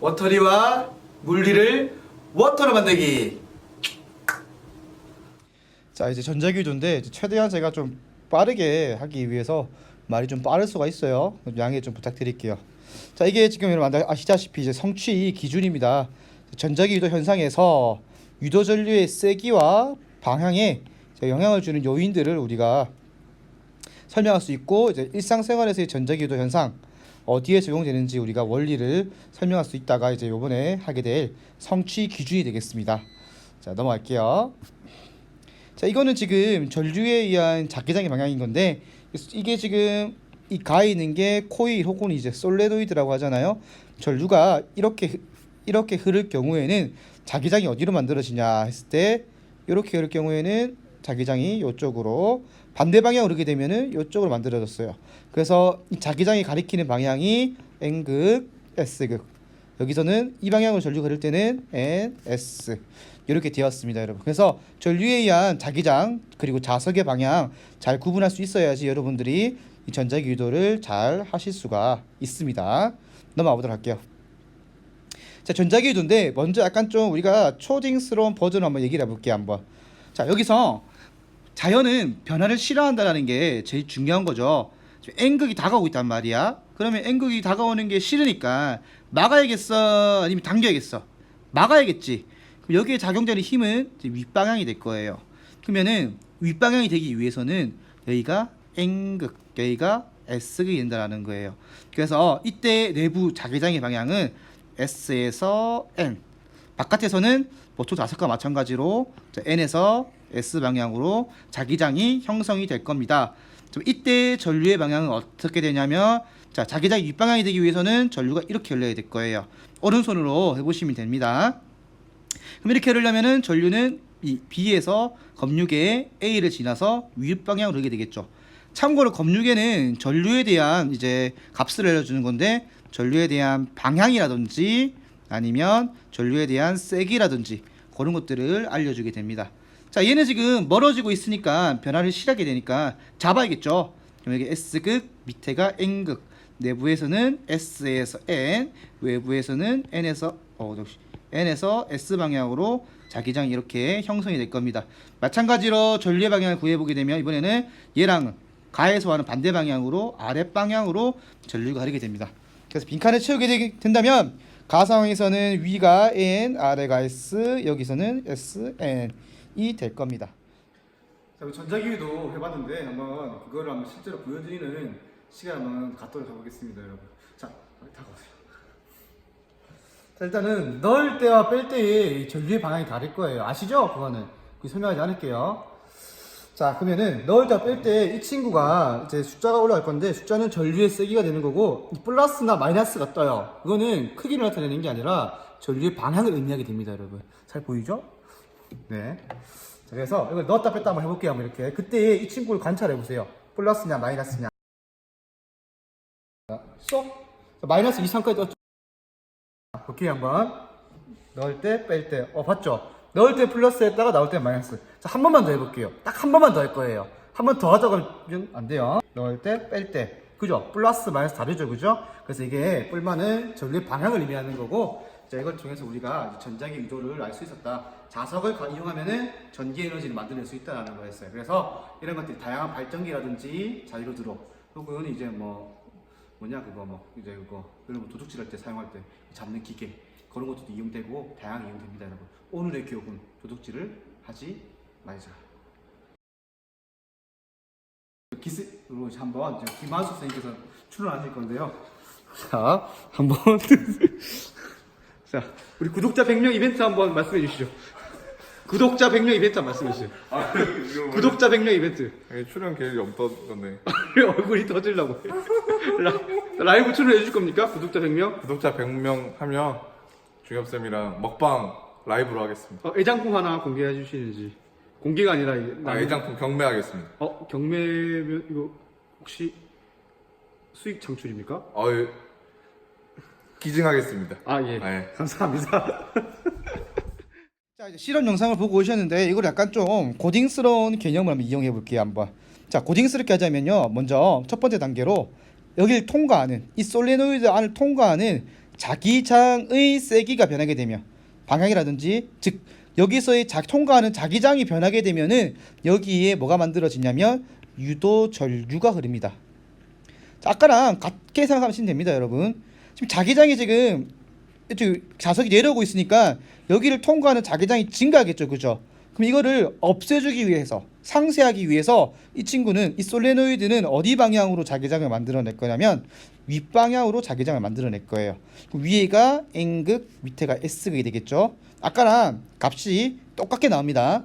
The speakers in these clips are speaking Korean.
워터리와 물리를 워터로 만들기. 자 이제 전자기도인데 이제 최대한 제가 좀 빠르게 하기 위해서 말이 좀 빠를 수가 있어요. 양해 좀 부탁드릴게요. 자 이게 지금 여러분 아- 아시다시피 이제 성취 기준입니다. 전자기 유도 현상에서 유도 전류의 세기와 방향에 영향을 주는 요인들을 우리가 설명할 수 있고 이제 일상생활에서의 전자기 유도 현상 어디에 적용되는지 우리가 원리를 설명할 수 있다가 이제 요번에 하게 될 성취 기준이 되겠습니다. 자 넘어갈게요. 자 이거는 지금 전류에 의한 자기장의 방향인 건데 이게 지금 이 가에 있는 게 코일 혹은 이제 솔레노이드라고 하잖아요. 전류가 이렇게 흐- 이렇게 흐를 경우에는 자기장이 어디로 만들어지냐 했을 때 이렇게 흐를 경우에는 자기장이 이쪽으로 반대 방향으로 흐르게 되면은 이쪽으로 만들어졌어요. 그래서 이 자기장이 가리키는 방향이 N극, S극. 여기서는 이 방향으로 전류가 흐를 때는 N, S 이렇게 되었습니다, 여러분. 그래서 전류에 의한 자기장 그리고 자석의 방향 잘 구분할 수 있어야지 여러분들이 이 전자기 유도를 잘 하실 수가 있습니다. 넘어가 보도록 할게요. 자, 전자기 유도인데 먼저 약간 좀 우리가 초딩스러운 버전을 한번 얘기를 해볼게요, 한번. 자, 여기서 자연은 변화를 싫어한다라는 게 제일 중요한 거죠. N극이 다가오고 있단 말이야. 그러면 N극이 다가오는 게 싫으니까 막아야겠어, 아니면 당겨야겠어. 막아야겠지. 그럼 여기에 작용되는 힘은 윗방향이 될 거예요. 그러면은 윗방향이 되기 위해서는 여기가 N극, 여기가 S극이 된다라는 거예요. 그래서 이때 내부 자기장의 방향은 S에서 N. 바깥에서는 보통 다섯과 마찬가지로 자, N에서 S 방향으로 자기장이 형성이 될 겁니다. 좀 이때 전류의 방향은 어떻게 되냐면 자 자기장이 윗방향이 되기 위해서는 전류가 이렇게 열려야 될 거예요. 오른손으로 해보시면 됩니다. 그럼 이렇게 흐르려면은 전류는 이 B에서 검육의 A를 지나서 윗방향으로 흐르게 되겠죠. 참고로 검육에는 전류에 대한 이제 값을 알려주는 건데 전류에 대한 방향이라든지 아니면 전류에 대한 세기라든지 그런 것들을 알려주게 됩니다. 자, 얘는 지금 멀어지고 있으니까 변화를 실하게 되니까 잡아야겠죠. 그럼 여기 S극, 밑에가 N극, 내부에서는 S에서 N, 외부에서는 N에서 어, 역시 N에서 S 방향으로 자기장이 이렇게 형성이 될 겁니다. 마찬가지로 전류의 방향을 구해보게 되면 이번에는 얘랑 가에서 하는 반대 방향으로 아랫 방향으로 전류가 흐르게 됩니다. 그래서 빈칸을 채우게 되- 된다면 가 상황에서는 위가 N, 아래가 S, 여기서는 S, N 이 될 겁니다. 자, 전자기도 해봤는데 한번 그거를 한번 실제로 보여드리는 시간 한번 갖도록 해보겠습니다, 여러분. 자, 다가오세요. 자, 일단은 넣을 때와 뺄 때의 전류의 방향이 다를 거예요. 아시죠? 그거는. 그 설명하지 않을게요. 자, 그러면은 넣을 때 뺄 때 이 친구가 이제 숫자가 올라갈 건데 숫자는 전류의 세기가 되는 거고 이 플러스나 마이너스가 떠요. 그거는 크기를 나타내는 게 아니라 전류의 방향을 의미하게 됩니다, 여러분. 잘 보이죠? 네. 자, 그래서 이걸 넣었다 뺐다 한번 해볼게요, 한번 이렇게. 그때 이 친구를 관찰해 보세요. 플러스냐 마이너스냐. 자, 쏙. 자, 마이너스 2, 3까지 떴죠? 오케이 한번 넣을 때 뺄 때 어 봤죠? 넣을 때 플러스 했다가 나올 때 마이너스 자 한 번만 더 해볼게요 딱 한 번만 더 할 거예요 한 번 더 하다가 안 돼요 넣을 때 뺄 때 그죠? 플러스 마이너스 다르죠 그죠? 그래서 이게 뿔만은 전류의 방향을 의미하는 거고 자 이걸 통해서 우리가 전장의 유도를 알 수 있었다 자석을 가- 이용하면은 전기 에너지를 만들어낼 수 있다는 거였어요. 그래서 이런 것들이 다양한 발전기라든지 자유로드로 혹은 이제 뭐 뭐냐 그거 뭐 이제 그거 이런 거 도둑질 할 때 사용할 때 잡는 기계 그런 것도 이용되고 다양하게 이용됩니다 여러분. 오늘의 교훈 도둑질을 하지 말자. 기스로 한번 김하수 선생님께서 출연하실 건데요. 자 한번. 자 우리 구독자 100명 이벤트 한번 말씀해 주시죠 구독자 100명 이벤트 말씀해 주시죠 아, 이거 구독자 100명 이벤트 뭐 출연 계획이 없던데 얼굴이 터질라고 라, 라이브 출연해 주실 겁니까? 구독자 100명? 구독자 100명 하면 중엽쌤이랑 먹방 라이브로 하겠습니다. 어, 애장품 하나 공개해 주시는지 공개가 아니라 이게 아, 애장품 경매하겠습니다. 어 경매 이거 혹시 수익 창출입니까? 어, 예. 기증하겠습니다. 아 예. 아, 예. 감사합니다. 자 이제 실험 영상을 보고 오셨는데 이걸 약간 좀 고딩스러운 개념을 한번 이용해 볼게요 한번. 자 고딩스럽게 하자면요 먼저 첫 번째 단계로 여기를 통과하는 이 솔레노이드 안을 통과하는 자기장의 세기가 변하게 되면 방향이라든지 즉 여기서의 자, 통과하는 자기장이 변하게 되면은 여기에 뭐가 만들어지냐면 유도 전류가 흐릅니다. 자, 아까랑 같게 생각하시면 됩니다, 여러분. 지금 자기장이 지금 자석이 내려오고 있으니까 여기를 통과하는 자기장이 증가하겠죠, 그죠? 그럼 이거를 없애주기 위해서 상쇄하기 위해서 이 친구는 이 솔레노이드는 어디 방향으로 자기장을 만들어낼 거냐면 윗방향으로 자기장을 만들어낼 거예요. 위에가 N극, 밑에가 S극이 되겠죠. 아까랑 값이 똑같게 나옵니다.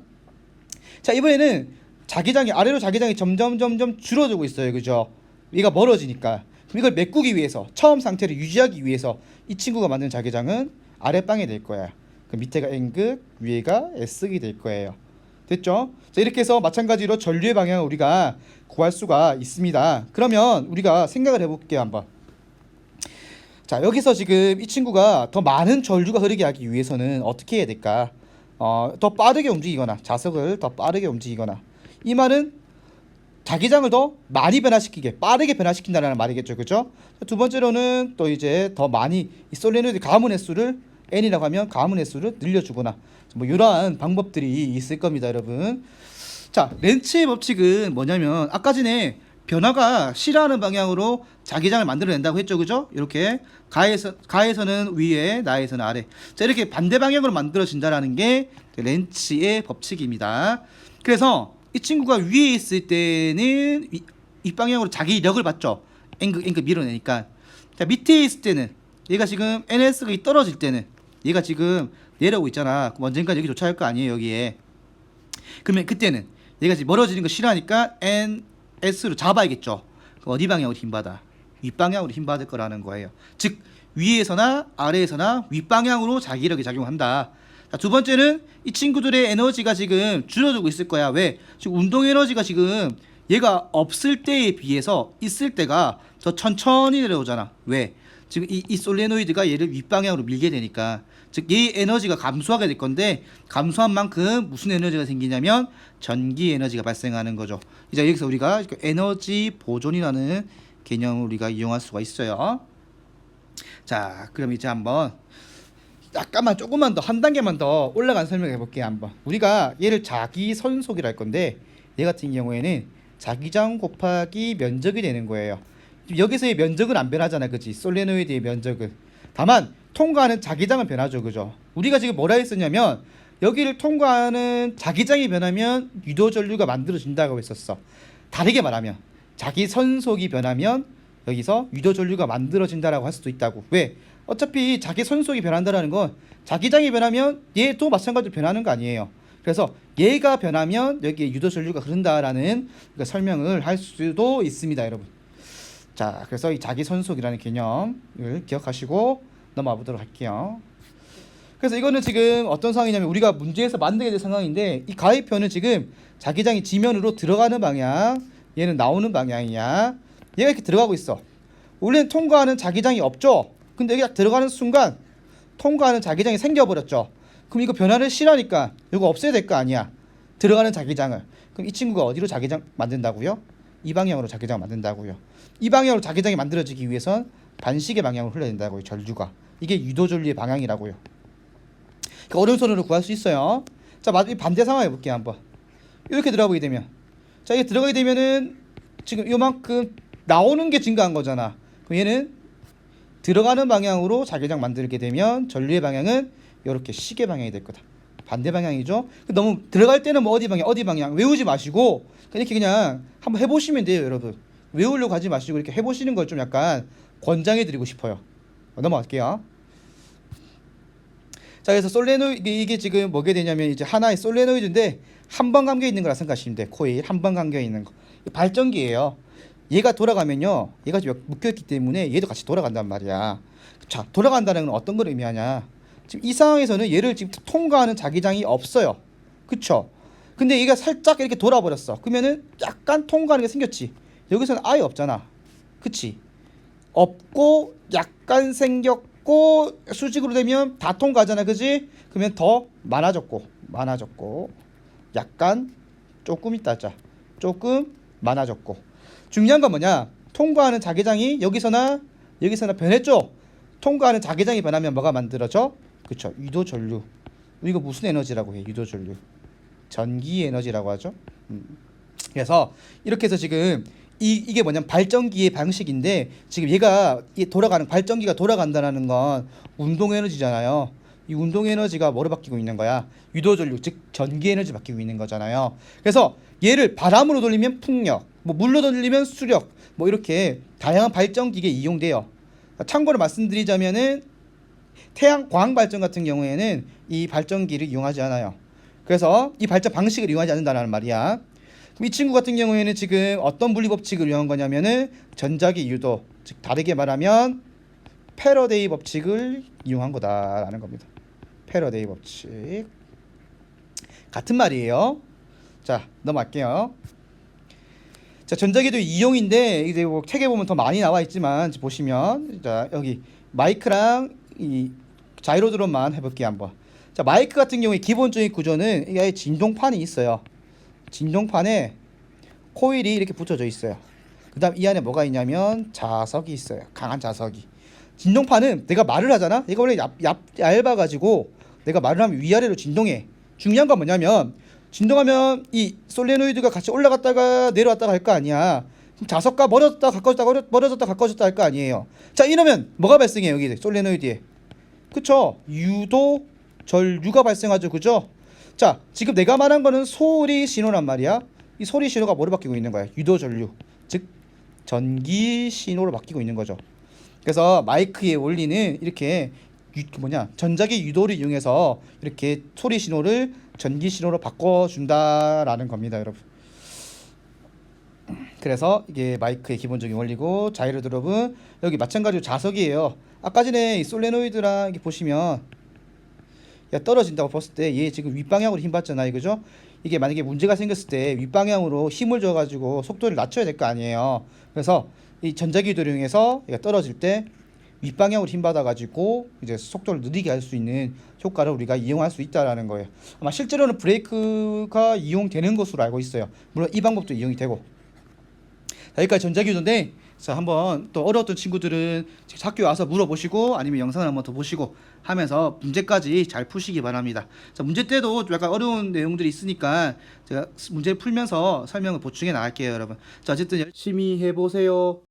자 이번에는 자기장이 아래로 자기장이 점점 점점 줄어들고 있어요, 그죠? 얘가 멀어지니까 이걸 메꾸기 위해서 처음 상태를 유지하기 위해서 이 친구가 만든 자기장은 아랫방에 될 거야. 그 밑에가 N극, 위에가 S극이 될 거예요. 됐죠? 자 이렇게 해서 마찬가지로 전류의 방향을 우리가 구할 수가 있습니다. 그러면 우리가 생각을 해볼게요 한번. 자 여기서 지금 이 친구가 더 많은 전류가 흐르게 하기 위해서는 어떻게 해야 될까? 어, 더 빠르게 움직이거나 자석을 더 빠르게 움직이거나 이 말은 자기장을 더 많이 변화시키게 빠르게 변화시킨다는 말이겠죠, 그죠? 두 번째로는 또 이제 더 많이 이 솔레노이드 가문 횟수를 n이라고 하면 가문 횟수를 늘려주거나 뭐 이러한 방법들이 있을 겁니다, 여러분. 자, 렌츠의 법칙은 뭐냐면 아까 전에 변화가 싫어하는 방향으로 자기장을 만들어낸다고 했죠, 그죠? 이렇게 가에서 가에서는 위에, 나에서는 아래. 자, 이렇게 반대 방향으로 만들어진다라는 게 렌츠의 법칙입니다. 그래서 이 친구가 위에 있을 때는 이, 이 방향으로 자기 력을 받죠. 앵글 앵글 밀어내니까. 자, 밑에 있을 때는 얘가 지금 NS가 떨어질 때는 얘가 지금 내려오고 있잖아. 언젠가 여기 도착할 거 아니에요, 여기에. 그러면 그때는 얘가 지금 멀어지는 거 싫어하니까 NS로 잡아야겠죠. 그럼 어디 방향으로 힘 받아? 윗방향으로 힘 받을 거라는 거예요. 즉 위에서나 아래에서나 윗방향으로 자기력이 작용한다. 자, 두 번째는 이 친구들의 에너지가 지금 줄어들고 있을 거야. 왜? 지금 운동 에너지가 지금 얘가 없을 때에 비해서 있을 때가 더 천천히 내려오잖아. 왜? 지금 이, 이 솔레노이드가 얘를 윗방향으로 밀게 되니까 즉 얘의 에너지가 감소하게 될 건데 감소한 만큼 무슨 에너지가 생기냐면 전기 에너지가 발생하는 거죠. 이제 여기서 우리가 그 에너지 보존이라는 개념을 우리가 이용할 수가 있어요. 자, 그럼 이제 한번 약간만 조금만 더 한 단계만 더 올라간 설명해 볼게요 한번. 우리가 얘를 자기 선속이라 할 건데 얘 같은 경우에는 자기장 곱하기 면적이 되는 거예요. 여기서의 면적은 안 변하잖아 그지? 솔레노이드의 면적은. 다만 통과하는 자기장은 변하죠 그죠? 우리가 지금 뭐라 했었냐면 여기를 통과하는 자기장이 변하면 유도 전류가 만들어진다고 했었어. 다르게 말하면 자기 선속이 변하면 여기서 유도 전류가 만들어진다라고 할 수도 있다고 왜 어차피 자기 선속이 변한다라는 건 자기장이 변하면 얘도 마찬가지로 변하는 거 아니에요. 그래서 얘가 변하면 여기에 유도 전류가 흐른다라는 그러니까 설명을 할 수도 있습니다, 여러분. 자, 그래서 이 자기 선속이라는 개념을 기억하시고 넘어가 보도록 할게요. 그래서 이거는 지금 어떤 상황이냐면 우리가 문제에서 만들게 될 상황인데 이 가위표는 지금 자기장이 지면으로 들어가는 방향, 얘는 나오는 방향이야. 얘가 이렇게 들어가고 있어. 원래는 통과하는 자기장이 없죠. 근데 여기 딱 들어가는 순간 통과하는 자기장이 생겨버렸죠. 그럼 이거 변화를 싫어하니까 이거 없애야 될 거 아니야. 들어가는 자기장을. 그럼 이 친구가 어디로 자기장 만든다고요? 이 방향으로 자기장 만든다고요. 이 방향으로 자기장이 만들어지기 위해선 반시계 방향으로 흘러야 된다고요. 전류가. 이게 유도 전류의 방향이라고요. 그러니까 오른손으로 구할 수 있어요. 자, 반대 상황 해볼게요 한번. 이렇게 들어가게 되면, 자 이게 들어가게 되면은 지금 요만큼 나오는 게 증가한 거잖아. 그럼 얘는 들어가는 방향으로 자기장 만들게 되면 전류의 방향은 이렇게 시계 방향이 될 거다. 반대 방향이죠. 너무 들어갈 때는 뭐 어디 방향, 어디 방향 외우지 마시고 이렇게 그냥 한번 해보시면 돼요, 여러분. 외우려고 하지 마시고 이렇게 해보시는 걸 좀 약간 권장해드리고 싶어요. 넘어갈게요. 자, 그래서 솔레노이드 이게 지금 뭐게 되냐면 이제 하나의 솔레노이드인데 한 번 감겨 있는 거라 생각하시면 돼. 코일 한 번 감겨 있는 거. 발전기예요. 얘가 돌아가면요. 얘가 지금 묶여있기 때문에 얘도 같이 돌아간단 말이야. 자, 돌아간다는 건 어떤 걸 의미하냐? 지금 이 상황에서는 얘를 지금 통과하는 자기장이 없어요. 그쵸? 근데 얘가 살짝 이렇게 돌아버렸어. 그러면은 약간 통과하는 게 생겼지. 여기서는 아예 없잖아. 그치? 없고 약간 생겼고 수직으로 되면 다 통과하잖아. 그지? 그러면 더 많아졌고 많아졌고 약간 조금 있다 자. 조금 많아졌고 중요한 건 뭐냐? 통과하는 자기장이 여기서나 여기서나 변했죠. 통과하는 자기장이 변하면 뭐가 만들어져? 그쵸. 유도 전류. 이거 무슨 에너지라고 해? 유도 전류. 전기 에너지라고 하죠? 음. 그래서 이렇게 해서 지금 이, 이게 뭐냐면 발전기의 방식인데 지금 얘가 이 돌아가는 발전기가 돌아간다는 건 운동 에너지잖아요. 이 운동 에너지가 뭐로 바뀌고 있는 거야? 유도 전류 즉 전기 에너지 바뀌고 있는 거잖아요. 그래서 얘를 바람으로 돌리면 풍력 뭐 물로 돌리면 수력 뭐 이렇게 다양한 발전기에 이용돼요 참고로 말씀드리자면은 태양 광 발전 같은 경우에는 이 발전기를 이용하지 않아요. 그래서 이 발전 방식을 이용하지 않는다는 말이야. 이 친구 같은 경우에는 지금 어떤 물리 법칙을 이용한 거냐면은 전자기 유도, 즉 다르게 말하면 패러데이 법칙을 이용한 거다라는 겁니다. 패러데이 법칙 같은 말이에요. 자 넘어갈게요. 자 전자기도 이용인데 이제 뭐 책에 보면 더 많이 나와 있지만 보시면 자 여기 마이크랑 이 자이로 드론만 해 볼게요 한번. 자 마이크 같은 경우에 기본적인 구조는 이게 진동판이 있어요. 진동판에 코일이 이렇게 붙여져 있어요. 그다음 이 안에 뭐가 있냐면 자석이 있어요. 강한 자석이. 진동판은 내가 말을 하잖아. 이거 원래 얇, 얇, 얇아가지고 내가 말을 하면 위아래로 진동해. 중요한 건 뭐냐면 진동하면 이 솔레노이드가 같이 올라갔다가 내려왔다가 할 거 아니야. 그럼 자석과 멀어졌다 가까워졌다 멀어- 멀어졌다 가까워졌다 할 거 아니에요. 자 이러면 뭐가 발생해 여기 솔레노이드에? 그쵸? 유도 전류가 발생하죠, 그죠? 자 지금 내가 말한 거는 소리 신호란 말이야. 이 소리 신호가 뭐로 바뀌고 있는 거야? 유도 전류, 즉 전기 신호로 바뀌고 있는 거죠. 그래서 마이크에 올리는 이렇게 유, 그 뭐냐 전자기 유도를 이용해서 이렇게 소리 신호를 전기 신호로 바꿔준다라는 겁니다, 여러분. 그래서 이게 마이크의 기본적인 원리고 자이로 드롭은 여기 마찬가지로 자석이에요. 아까 전에 이 솔레노이드랑 이렇게 보시면 야 떨어진다고 봤을 때 얘 지금 윗방향으로 힘 받잖아요, 그죠? 이게 만약에 문제가 생겼을 때 윗방향으로 힘을 줘가지고 속도를 낮춰야 될 거 아니에요. 그래서 이 전자기도를 이용해서 얘가 떨어질 때 윗방향으로 힘 받아가지고 이제 속도를 느리게 할 수 있는 효과를 우리가 이용할 수 있다라는 거예요. 아마 실제로는 브레이크가 이용되는 것으로 알고 있어요. 물론 이 방법도 이용이 되고. 자, 여기까지 전자기도인데 자 한번 또 어려웠던 친구들은 학교에 와서 물어보시고 아니면 영상을 한번 더 보시고 하면서 문제까지 잘 푸시기 바랍니다. 자 문제 때도 좀 약간 어려운 내용들이 있으니까 제가 문제 풀면서 설명을 보충해 나갈게요 여러분. 자 어쨌든 열심히 해보세요.